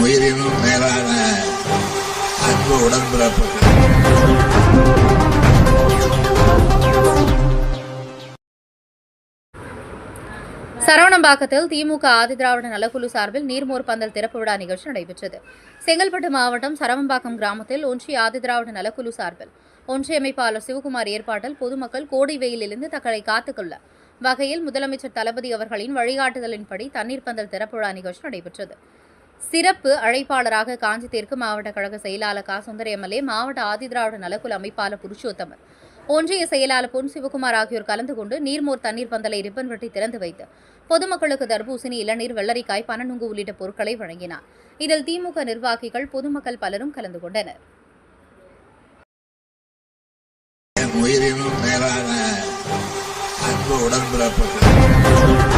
உயிரினும் மேலான அன்பு உடன்பிறப்புகள். சரவணம்பாக்கத்தில் திமுக ஆதிதிராவிட நலக்குழு சார்பில் நீர்மோர் பந்தல் திறப்பு விழா நிகழ்ச்சி நடைபெற்றது. செங்கல்பட்டு மாவட்டம் சரவம்பாக்கம் கிராமத்தில் ஒன்றிய ஆதிதிராவிட நலக்குழு சார்பில் ஒன்றிய அமைப்பாளர் சிவகுமார் ஏற்பாட்டில் பொதுமக்கள் கோடை வெயிலிலிருந்து தங்களை காத்துக்கொள்ள வகையில் முதலமைச்சர் தளபதி அவர்களின் வழிகாட்டுதலின்படி தண்ணீர் பந்தல் திறப்பு விழா நிகழ்ச்சி நடைபெற்றது. சிறப்பு அழைப்பாளராக காஞ்சி தெற்கு மாவட்ட கழக செயலாளர் கா. சுந்தர எம்எல்ஏ மாவட்ட ஆதிதிராவிட நலக்குழு அமைப்பாளர் புருஷோத்தமர் ஒன்றிய செயலாளர் பொன் சிவகுமார் ஆகியோர் கலந்து கொண்டு நீர்மோர் தண்ணீர் பந்தலை ரிப்பன் வெட்டி திறந்து வைத்து பொதுமக்களுக்கு தர்பூசணி இளநீர் வெள்ளரிக்காய் பனநுங்கு உள்ளிட்ட பொருட்களை வழங்கினார். இதில் திமுக நிர்வாகிகள் பொதுமக்கள் பலரும் கலந்து கொண்டனர். உயிரினும் மேலான அன்பு உடன்பிறப்புகள்.